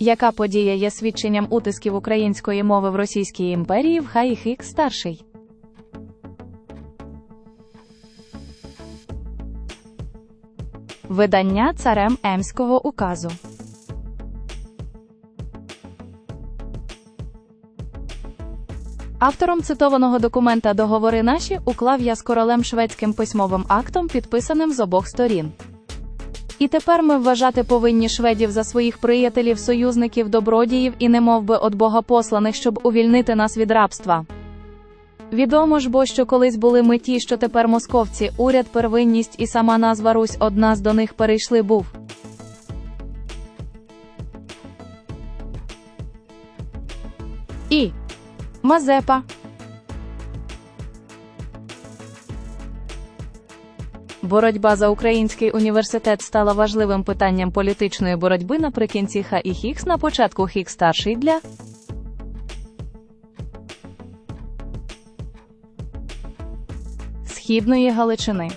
Яка подія є свідченням утисків української мови в Російській імперії в Хаїхік старший? Видання царем Емського указу. Автором цитованого документа договори наші уклав я з королем шведським письмовим актом, підписаним з обох сторін. І тепер ми вважати повинні шведів за своїх приятелів, союзників, добродіїв і немов би от Бога посланих, щоб увільнити нас від рабства. Відомо ж бо, що колись були ми ті, що тепер московці, уряд, первинність і сама назва Русь одна з до них перейшли був. І Мазепа. Боротьба за український університет стала важливим питанням політичної боротьби наприкінці Ха і Хікс на початку Хікс старший для Східної Галичини.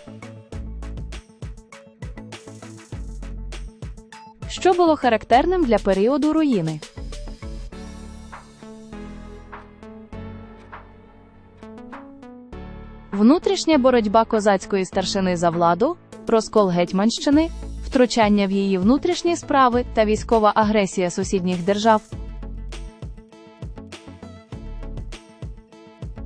Що було характерним для періоду руїни? Внутрішня боротьба козацької старшини за владу, розкол Гетьманщини, втручання в її внутрішні справи та військова агресія сусідніх держав.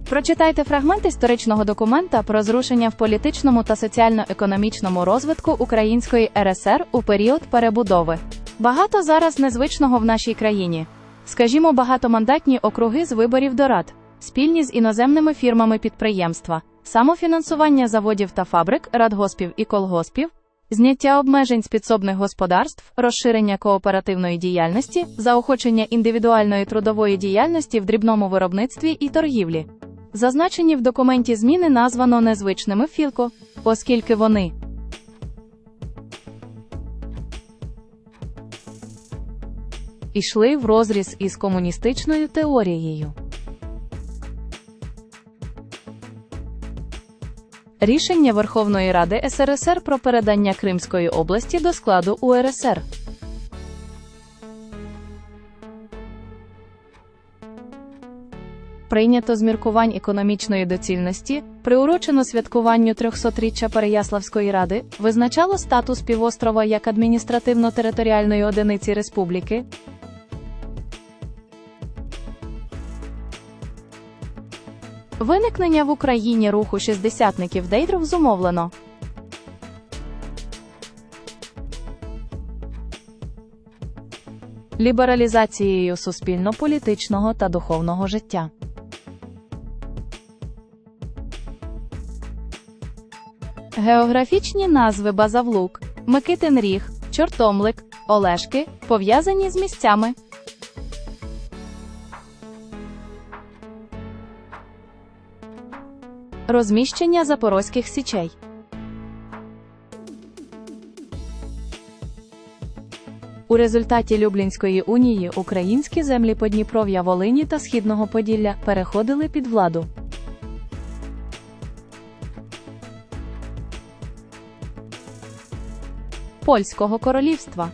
Прочитайте фрагмент історичного документа про зрушення в політичному та соціально-економічному розвитку Української РСР у період перебудови. Багато зараз незвичного в нашій країні. Скажімо, багатомандатні округи з виборів до рад, спільні з іноземними фірмами підприємства, самофінансування заводів та фабрик, радгоспів і колгоспів, зняття обмежень з підсобних господарств, розширення кооперативної діяльності, заохочення індивідуальної трудової діяльності в дрібному виробництві і торгівлі. Зазначені в документі зміни названо незвичними філко, оскільки вони ішли в розріз із комуністичною теорією. Рішення Верховної Ради СРСР про передання Кримської області до складу УРСР. Прийнято з міркувань економічної доцільності, приурочено святкуванню 300-річчя Переяславської ради, визначало статус півострова як адміністративно-територіальної одиниці республіки. Виникнення в Україні руху шістдесятників Дейдров зумовлено. Лібералізацією суспільно-політичного та духовного життя. Географічні назви Базавлук, Микитин Ріг, Чортомлик, Олешки пов'язані з місцями. Розміщення запорозьких січей. У результаті Люблінської унії українські землі Подніпров'я Волині та Східного Поділля переходили під владу. Польського королівства.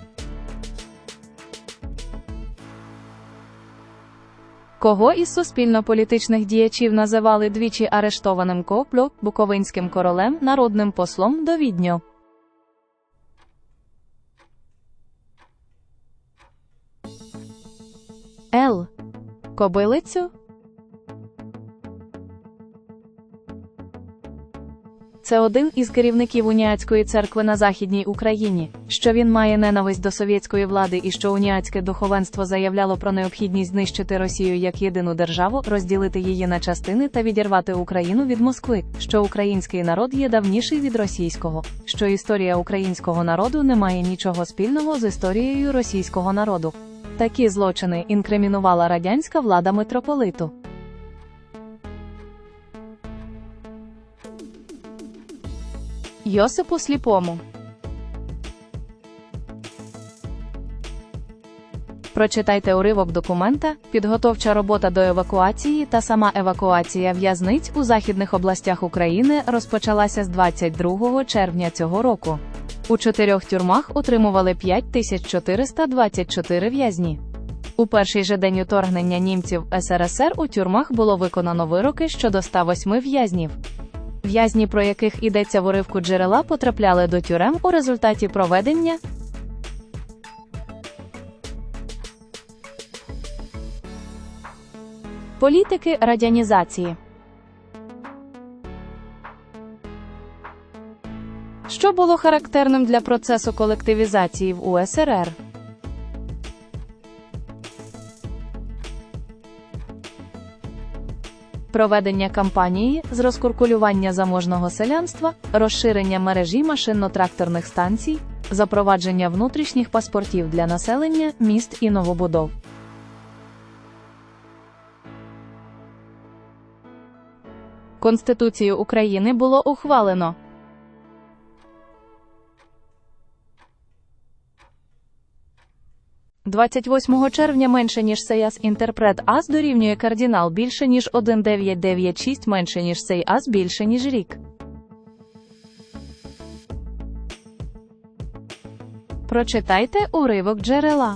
Кого із суспільно-політичних діячів називали двічі арештованим Коплю, Буковинським королем, народним послом до Відню. Л. Кобилицю. Це один із керівників уніатської церкви на Західній Україні, що він має ненависть до совєтської влади і що уніатське духовенство заявляло про необхідність знищити Росію як єдину державу, розділити її на частини та відірвати Україну від Москви, що український народ є давніший від російського, що історія українського народу не має нічого спільного з історією російського народу. Такі злочини інкримінувала радянська влада митрополиту. Йосипу Сліпому. Прочитайте уривок документа, підготовча робота до евакуації та сама евакуація в'язниць у західних областях України розпочалася з 22 червня цього року. У чотирьох тюрмах утримували 5424 в'язні. У перший же день уторгнення німців СРСР у тюрмах було виконано вироки щодо 108 в'язнів. В'язні, про яких йдеться в уривку джерела, потрапляли до тюрем у результаті проведення політики радянізації. Що було характерним для процесу колективізації в УСРР? Проведення кампанії з розкуркулювання заможного селянства, розширення мережі машинно-тракторних станцій, запровадження внутрішніх паспортів для населення, міст і новобудов. Конституцію України було ухвалено. – 28 червня менше ніж Сеяс інтерпрет ас дорівнює кардинал більше ніж 1996 менше ніж сей ас більше ніж рік. Прочитайте уривок джерела.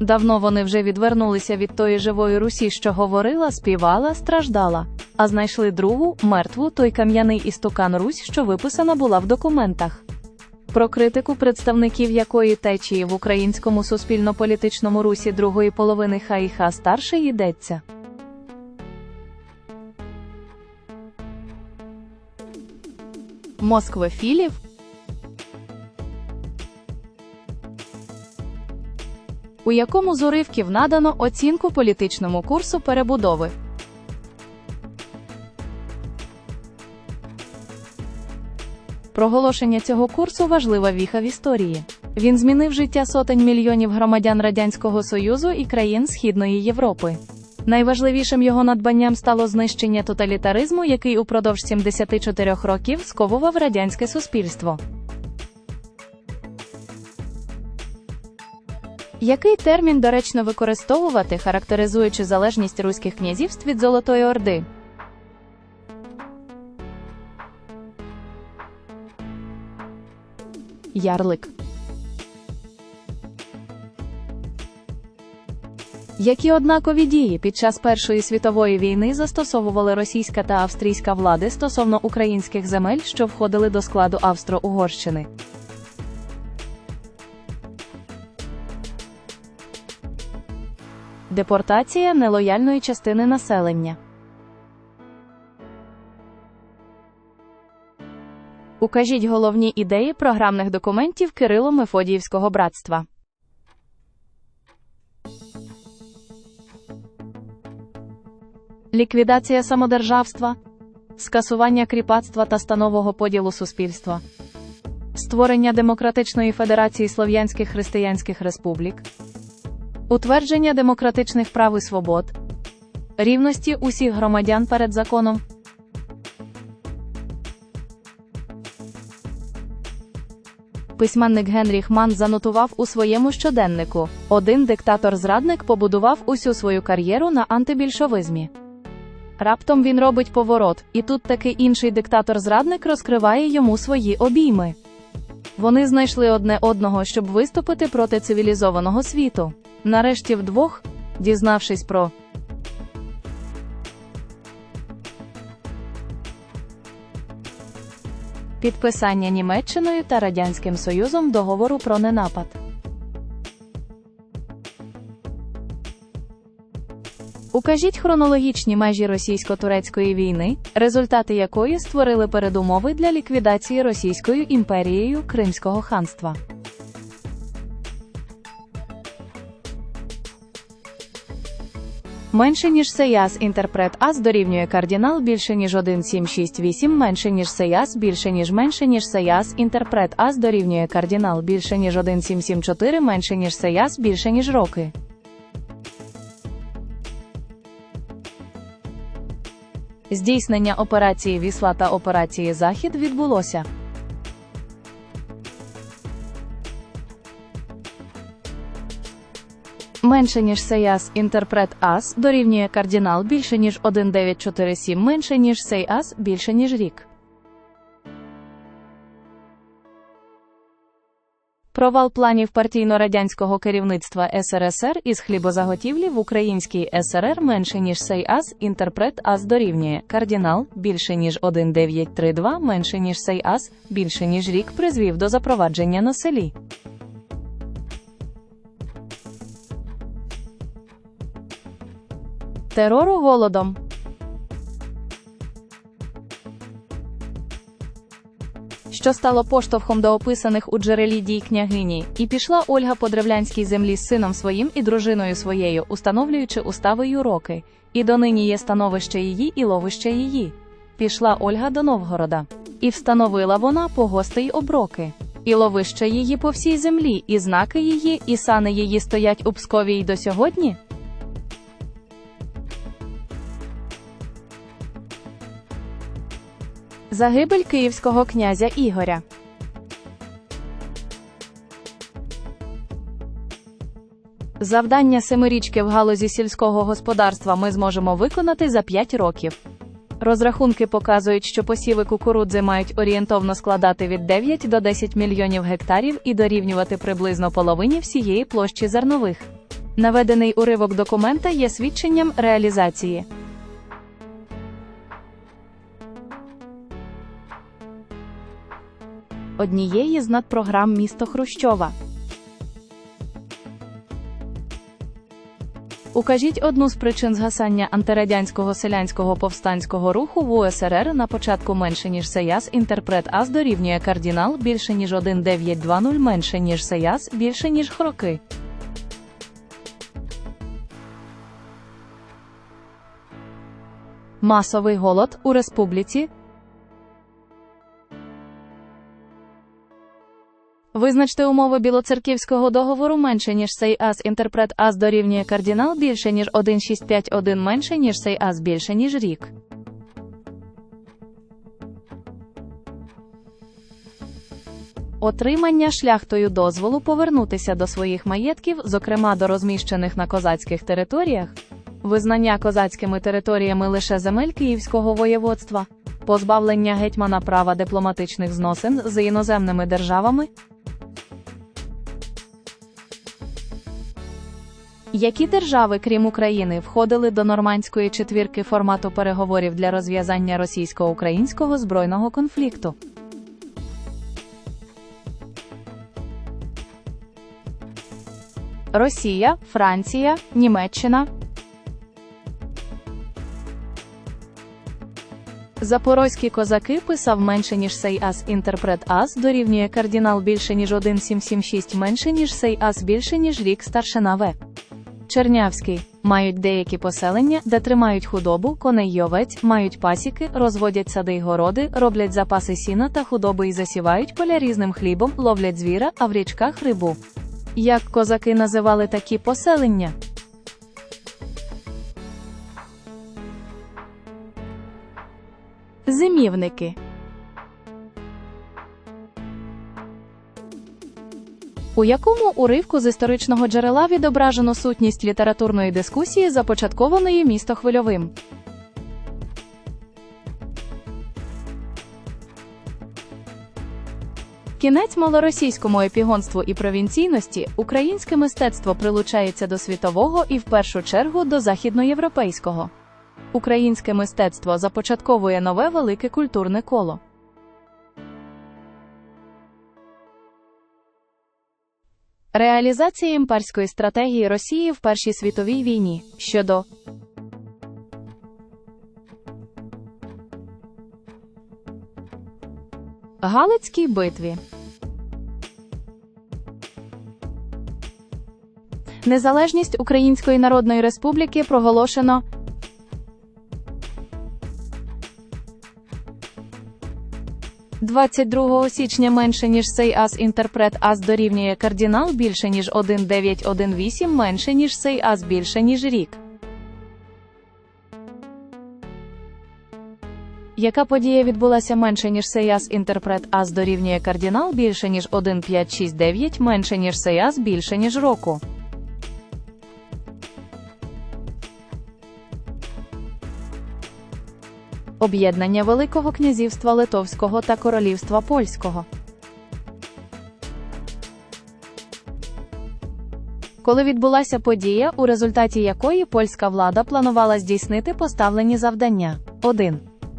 Давно вони вже відвернулися від тої живої Русі, що говорила, співала, страждала, а знайшли другу, мертву, той кам'яний істукан Русь, що виписана була в документах. Про критику представників якої течії в українському суспільно-політичному русі другої половини Хаїха старший йдеться. Москвофілів у якому з уривків надано оцінку політичному курсу перебудови. Проголошення цього курсу важлива віха в історії. Він змінив життя сотень мільйонів громадян Радянського Союзу і країн Східної Європи. Найважливішим його надбанням стало знищення тоталітаризму, який упродовж 74 років сковував радянське суспільство. Який термін доречно використовувати, характеризуючи залежність руських князівств від Золотої Орди? Ярлик. Які однакові дії під час Першої світової війни застосовували російська та австрійська влади стосовно українських земель, що входили до складу Австро-Угорщини? Депортація нелояльної частини населення. Укажіть головні ідеї програмних документів Кирило Мефодіївського братства. Ліквідація самодержавства, скасування кріпацтва та станового поділу суспільства, створення демократичної федерації слов'янських християнських республік, утвердження демократичних прав і свобод, рівності усіх громадян перед законом. Письменник Генріх Ман занотував у своєму щоденнику: один диктатор-зрадник побудував усю свою кар'єру на антибільшовизмі. Раптом він робить поворот, і тут таки інший диктатор-зрадник розкриває йому свої обійми. Вони знайшли одне одного, щоб виступити проти цивілізованого світу. Нарешті вдвох, дізнавшись про підписання Німеччиною та Радянським Союзом договору про ненапад. Укажіть хронологічні межі російсько-турецької війни, результати якої створили передумови для ліквідації Російською імперією Кримського ханства. Менше ніж Сеяс інтерпрет Ас дорівнює кардинал більше ніж 1768 менше ніж Сеяс більше ніж менше ніж Сеяс інтерпрет Ас дорівнює кардинал більше ніж 1774 менше ніж Сеяс більше ніж роки. Здійснення операції Вісла та операції Захід відбулося. Менше ніж Сейас інтерпрет Ас дорівнює кардинал більше ніж 1947 менше ніж Сей Ас більше ніж рік. Провал планів партійно-радянського керівництва СРСР із хлібозаготівлі в Українській СРР менше ніж сей ас, інтерпрет ас дорівнює, кардинал більше ніж 1932 менше ніж сей ас, більше ніж рік призвів до запровадження на селі. Терору голодом. Що стало поштовхом до описаних у джерелі дій княгині, і пішла Ольга по древлянській землі з сином своїм і дружиною своєю, установлюючи устави й уроки, і донині є становище її і ловище її. Пішла Ольга до Новгорода, і встановила вона погости й оброки, і ловище її по всій землі, і знаки її, і сани її стоять у Пскові й до сьогодні. Загибель київського князя Ігоря. Завдання семирічки в галузі сільського господарства ми зможемо виконати за 5 років. Розрахунки показують, що посіви кукурудзи мають орієнтовно складати від 9 до 10 мільйонів гектарів і дорівнювати приблизно половині всієї площі зернових. Наведений уривок документа є свідченням реалізації. Однієї з надпрограм місто Хрущова. Укажіть одну з причин згасання антирадянського селянського повстанського руху в УСРР на початку менше ніж Сеяс інтерпрет АС дорівнює кардинал більше ніж 1920 менше ніж Сеяс більше ніж Хроки. Масовий голод у республіці Визначте умови білоцерківського договору менше, ніж сей ас інтерпрет ас дорівнює кардинал більше, ніж 1651 менше, ніж сей ас більше, ніж рік. Отримання шляхтою дозволу повернутися до своїх маєтків, зокрема до розміщених на козацьких територіях, визнання козацькими територіями лише земель Київського воєводства, позбавлення гетьмана права дипломатичних зносин з іноземними державами. Які держави, крім України, входили до нормандської четвірки формату переговорів для розв'язання російсько-українського збройного конфлікту? Росія, Франція, Німеччина. Запорозькі козаки писав менше ніж сей ас інтерпрет ас дорівнює кардинал більше ніж 1776 менше ніж сей ас більше ніж рік старшина В. Чернявський мають деякі поселення, де тримають худобу, коней й овець, мають пасіки, розводять сади й городи, роблять запаси сіна та худоби і засівають поля різним хлібом, ловлять звіра, а в річках рибу. Як козаки називали такі поселення? Зимівники у якому уривку з історичного джерела відображено сутність літературної дискусії, започаткованої місто хвильовим. Кінець малоросійському епігонству і провінційності українське мистецтво прилучається до світового і в першу чергу до західноєвропейського. Українське мистецтво започатковує нове велике культурне коло. Реалізація імперської стратегії Росії в Першій світовій війні щодо Галицькій битві. Незалежність Української Народної Республіки проголошено 22 січня менше ніж сей ас інтерпрет ас дорівнює кардинал більше ніж 1918 менше ніж сей ас більше ніж рік. Яка подія відбулася менше ніж сей ас інтерпрет ас дорівнює кардинал більше ніж 1569 менше ніж сей ас більше ніж року? об'єднання Великого князівства Литовського та Королівства Польського. Коли відбулася подія, у результаті якої польська влада планувала здійснити поставлені завдання 1.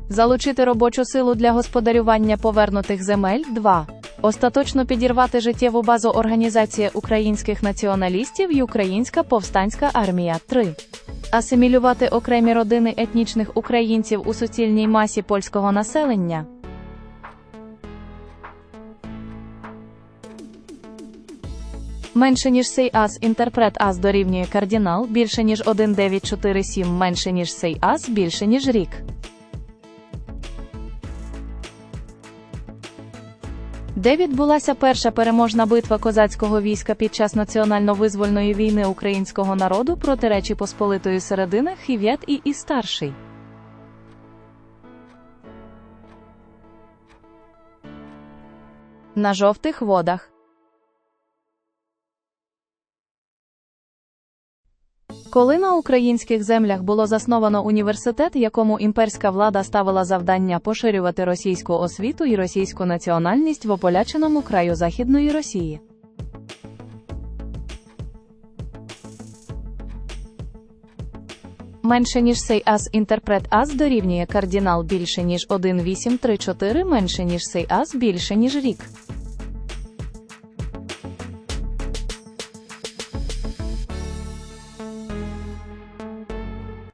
залучити робочу силу для господарювання повернутих земель, 2. Остаточно підірвати життєву базу Організація українських націоналістів і Українська повстанська армія. 3. Асимілювати окремі родини етнічних українців у суцільній масі польського населення. Менше ніж сей ас інтерпрет ас дорівнює кардінал, більше ніж 1947, менше ніж сей ас, більше ніж рік. Де відбулася перша переможна битва козацького війська під час національно-визвольної війни українського народу проти Речі Посполитої середини Хів'ят і і старший. На жовтих водах. Коли на українських землях було засновано університет, якому імперська влада ставила завдання поширювати російську освіту і російську національність в ополяченому краю Західної Росії. Менше ніж сей ас інтерпрет ас дорівнює кардінал більше ніж 1834 менше ніж сей ас більше ніж рік.